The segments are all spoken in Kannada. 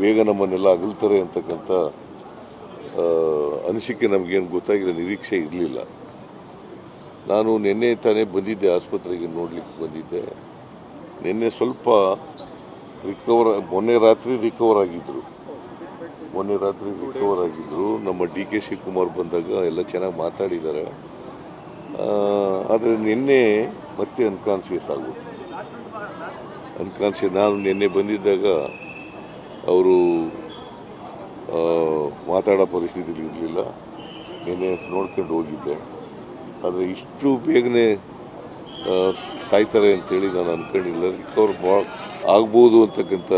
ಬೇಗ ನಮ್ಮನ್ನೆಲ್ಲ ಅಗಲ್ತಾರೆ ಅಂತಕ್ಕಂಥ ಅನಿಸಿಕೆ ನಮಗೇನು ಗೊತ್ತಾಗಿಲ್ಲ, ನಿರೀಕ್ಷೆ ಇರಲಿಲ್ಲ. ನಾನು ನಿನ್ನೆ ತಾನೇ ಬಂದಿದ್ದೆ, ಆಸ್ಪತ್ರೆಗೆ ನೋಡಲಿಕ್ಕೆ ಬಂದಿದ್ದೆ. ನಿನ್ನೆ ಸ್ವಲ್ಪ ರಿಕವರ್ ಮೊನ್ನೆ ರಾತ್ರಿ ರಿಕವರ್ ಆಗಿದ್ದರು ಮೊನ್ನೆ ರಾತ್ರಿ ರಿಕವರ್ ಆಗಿದ್ದರು ನಮ್ಮ ಡಿ ಕೆ ಶಿವಕುಮಾರ್ ಬಂದಾಗ ಎಲ್ಲ ಚೆನ್ನಾಗಿ ಮಾತಾಡಿದ್ದಾರೆ. ಆದರೆ ನಿನ್ನೆ ಮತ್ತೆ ಅನ್ಕಾನ್ಸಿಯಸ್ ಆಗುತ್ತೆ ಅನ್ಕಾನ್ಸಿಯಸ್, ನಾನು ನಿನ್ನೆ ಬಂದಿದ್ದಾಗ ಅವರು ಮಾತಾಡೋ ಪರಿಸ್ಥಿತಿಲಿ ಇರಲಿಲ್ಲ. ನಿನ್ನೆ ನೋಡ್ಕೊಂಡು ಹೋಗಿದ್ದೆ. ಆದರೆ ಇಷ್ಟು ಬೇಗನೆ ಸಾಯ್ತಾರೆ ಅಂತೇಳಿ ನಾನು ಅನ್ಕೊಂಡಿಲ್ಲ. ರಿಕವರ್ ಮಾ ಆಗ್ಬೋದು ಅಂತಕ್ಕಂಥ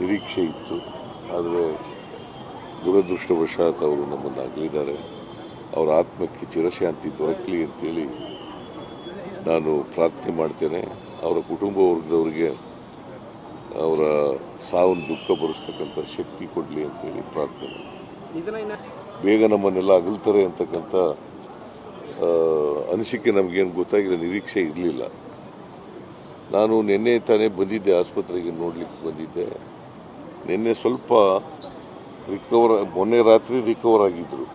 ನಿರೀಕ್ಷೆ ಇತ್ತು. ಆದರೆ ದುರದೃಷ್ಟವಶಾತ್ ಅವರು ನಮ್ಮನ್ನು ಅಗಲಿದ್ದಾರೆ. ಅವರ ಆತ್ಮಕ್ಕೆ ಚಿರಶಾಂತಿ ದೊರಕಲಿ ಅಂತೇಳಿ ನಾನು ಪ್ರಾರ್ಥನೆ ಮಾಡ್ತೇನೆ. ಅವರ ಕುಟುಂಬ ವರ್ಗದವರಿಗೆ ಅವರ ಸಾವನ್ನು ದುಃಖ ಬರಿಸ್ತಕ್ಕಂಥ ಶಕ್ತಿ ಕೊಡಲಿ ಅಂತೇಳಿ ಪ್ರಾರ್ಥನೆ. ಬೇಗ ನಮ್ಮನ್ನೆಲ್ಲ ಅಗಲ್ತಾರೆ ಅಂತಕ್ಕಂಥ ಅನಿಸಿಕೆ ನಮಗೇನು ಗೊತ್ತಾಗಿರೋ ನಿರೀಕ್ಷೆ ಇರಲಿಲ್ಲ. ನಾನು ನಿನ್ನೆ ತಾನೇ ಬಂದಿದ್ದೆ ಆಸ್ಪತ್ರೆಗೆ ನೋಡಲಿಕ್ಕೆ ಬಂದಿದ್ದೆ. ನಿನ್ನೆ ಸ್ವಲ್ಪ ರಿಕವರ್ ಮೊನ್ನೆ ರಾತ್ರಿ ರಿಕವರ್ ಆಗಿದ್ದರು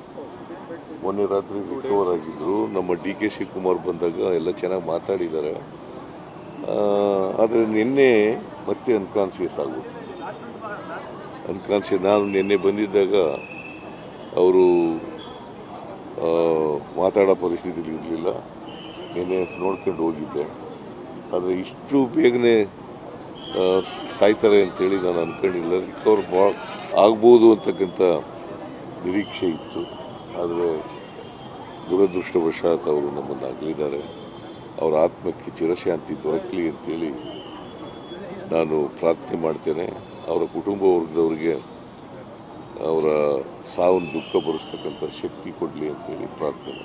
ಮೊನ್ನೆ ರಾತ್ರಿ ರಿಕವರ್ ಆಗಿದ್ದರು ನಮ್ಮ ಡಿ ಕೆ ಶಿವಕುಮಾರ್ ಬಂದಾಗ ಎಲ್ಲ ಚೆನ್ನಾಗಿ ಮಾತಾಡಿದ್ದಾರೆ. ಆದರೆ ನಿನ್ನೆ ಮತ್ತೆ ಅನ್ಕಾನ್ಸಿಯಸ್ ಆಗ್ಬಿಟ್ಟು ಅನ್ಕಾನ್ಸಿಯಸ್ ನಾನು ನಿನ್ನೆ ಬಂದಿದ್ದಾಗ ಅವರು ಮಾತಾಡೋ ಪರಿಸ್ಥಿತಿಲಿ ಇರಲಿಲ್ಲ. ನಿನ್ನೆ ನೋಡ್ಕೊಂಡು ಹೋಗಿದ್ದೆ. ಆದರೆ ಇಷ್ಟು ಬೇಗನೆ ಸಾಯ್ತಾರೆ ಅಂತೇಳಿ ನಾನು ಅನ್ಕೊಂಡಿಲ್ಲ. ರಿಕವರ್ ಬಾ ಆಗ್ಬೋದು ಅಂತಕ್ಕಂಥ ನಿರೀಕ್ಷೆ ಇತ್ತು. ಆದರೆ ದುರದೃಷ್ಟವಶಾತ್ ಅವರು ನಮ್ಮನ್ನು ಅಗಲಿದ್ದಾರೆ. ಅವರ ಆತ್ಮಕ್ಕೆ ಚಿರಶಾಂತಿ ದೊರಕಲಿ ಅಂತೇಳಿ ನಾನು ಪ್ರಾರ್ಥನೆ ಮಾಡ್ತೇನೆ. ಅವರ ಕುಟುಂಬ ವರ್ಗದವರಿಗೆ ಅವರ ಸಾವನ್ನು ದುಃಖ ಭರಿಸ್ತಕ್ಕಂಥ ಶಕ್ತಿ ಕೊಡಲಿ ಅಂತೇಳಿ ಪ್ರಾರ್ಥನೆ.